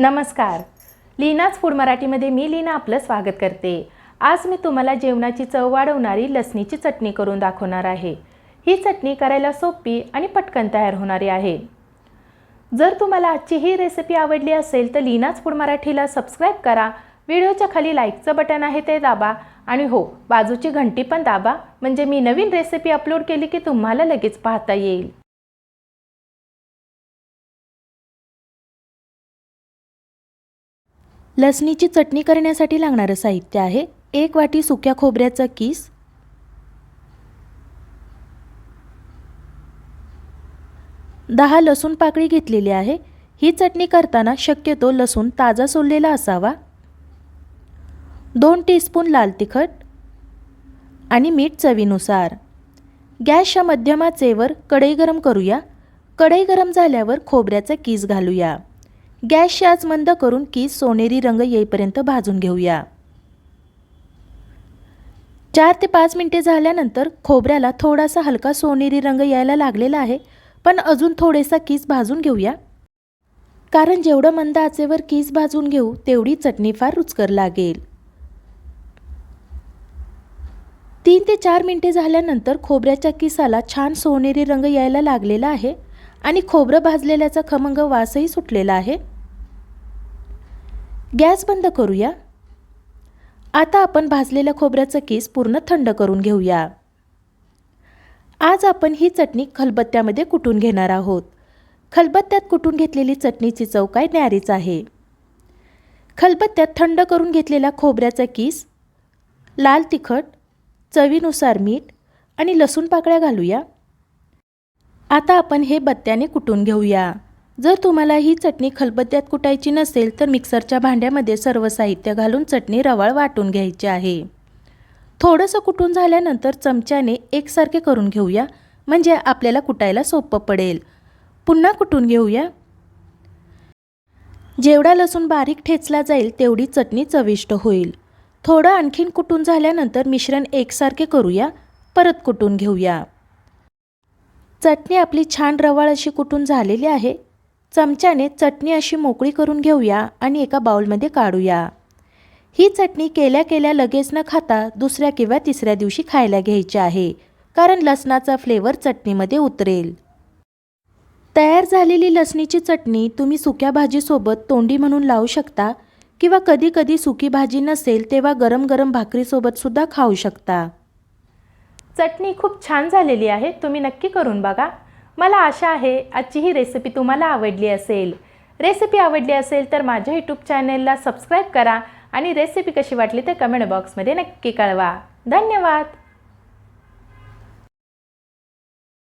नमस्कार. लीनाच फूड मराठीमध्ये मी लीना आपलं स्वागत करते. आज मी तुम्हाला जेवणाची चव वाढवणारी लसणीची चटणी करून दाखवणार आहे. ही चटणी करायला सोपी आणि पटकन तयार होणारी आहे. जर तुम्हाला आजची ही रेसिपी आवडली असेल तर लीनाच फूड मराठीला सबस्क्राईब करा. व्हिडिओच्या खाली लाईकचं बटन आहे ते दाबा. आणि हो बाजूची घंटी पण दाबा. म्हणजे मी नवीन रेसिपी अपलोड केली की तुम्हाला लगेच पाहता येईल. लसणीची चटणी करण्यासाठी लागणारं साहित्य आहे. एक वाटी सुक्या खोबऱ्याचा किस. दहा लसूण पाकळी घेतलेली आहे. ही चटणी करताना शक्यतो लसूण ताजा सोललेला असावा. दोन टीस्पून लाल तिखट आणि मीठ चवीनुसार. गॅसच्या मध्यमाचेवर कढई गरम करूया. कढई गरम झाल्यावर खोबऱ्याचा कीस घालूया. गॅसची आच मंद करून की सोनेरी रंग येईपर्यंत भाजून घेऊया. चार ते पाच मिनटे झाल्यानंतर खोबऱ्याला थोडासा हलका सोनेरी रंग यायला लागलेला आहे पण अजून थोडेसा कीस भाजून घेऊया. कारण जेवढं मंद आचेवर कीस भाजून घेऊ तेवढी चटणी फार रुचकर लागेल. तीन ते चार मिनटे झाल्यानंतर खोबऱ्याच्या किसाला छान सोनेरी रंग यायला लागलेला आहे आणि खोबरं भाजलेल्याचा खमंग वासही सुटलेला आहे. गॅस बंद करूया. आता आपण भाजलेल्या खोबऱ्याचं केस पूर्ण थंड करून घेऊया. आज आपण ही चटणी खलबत्त्यामध्ये कुटून घेणार आहोत. खलबत्त्यात कुटून घेतलेली चटणीची चव काय न्यारीच आहे. खलबत्त्यात थंड करून घेतलेला खोबऱ्याचा किस लाल तिखट चवीनुसार मीठ आणि लसूण पाकळ्या घालूया. आता आपण हे बत्त्याने कुटून घेऊया. जर तुम्हाला ही चटणी खलबत्त्यात कुटायची नसेल तर मिक्सरच्या भांड्यामध्ये सर्व साहित्य घालून चटणी रवाळ वाटून घ्यायची आहे. थोडंसं कुटून झाल्यानंतर चमच्याने एकसारखे करून घेऊया म्हणजे आपल्याला कुटायला सोपं पडेल. पुन्हा कुटून घेऊया. जेवढा लसूण बारीक ठेचला जाईल तेवढी चटणी चविष्ट होईल. थोडं आणखीन कुटून झाल्यानंतर मिश्रण एकसारखे करूया परत कुटून घेऊया. चटणी आपली छान रवाळ अशी कुटून झालेली आहे? चमच्याने चटणी अशी मोकळी करून घेऊया आणि एका बाउलमध्ये काढूया. ही चटणी केल्या केल्या लगेच न खाता दुसऱ्या किंवा तिसऱ्या दिवशी खायला घ्यायची आहे कारण लसणाचा फ्लेवर चटणीमध्ये उतरेल. तयार झालेली लसणीची चटणी तुम्ही सुक्या भाजीसोबत तोंडी म्हणून लावू शकता किंवा कधी कधी सुकी भाजी नसेल तेव्हा गरम गरम भाकरीसोबत सुद्धा खाऊ शकता. चटणी खूप छान झालेली आहे तुम्ही नक्की करून बघा. मला आशा आहे आजची ही रेसिपी तुम्हाला आवडली असेल. रेसिपी आवडली असेल तर माझ्या यूट्यूब चॅनेलला सबस्क्राईब करा आणि रेसिपी कशी वाटली ते कमेंट बॉक्समध्ये नक्की कळवा. धन्यवाद!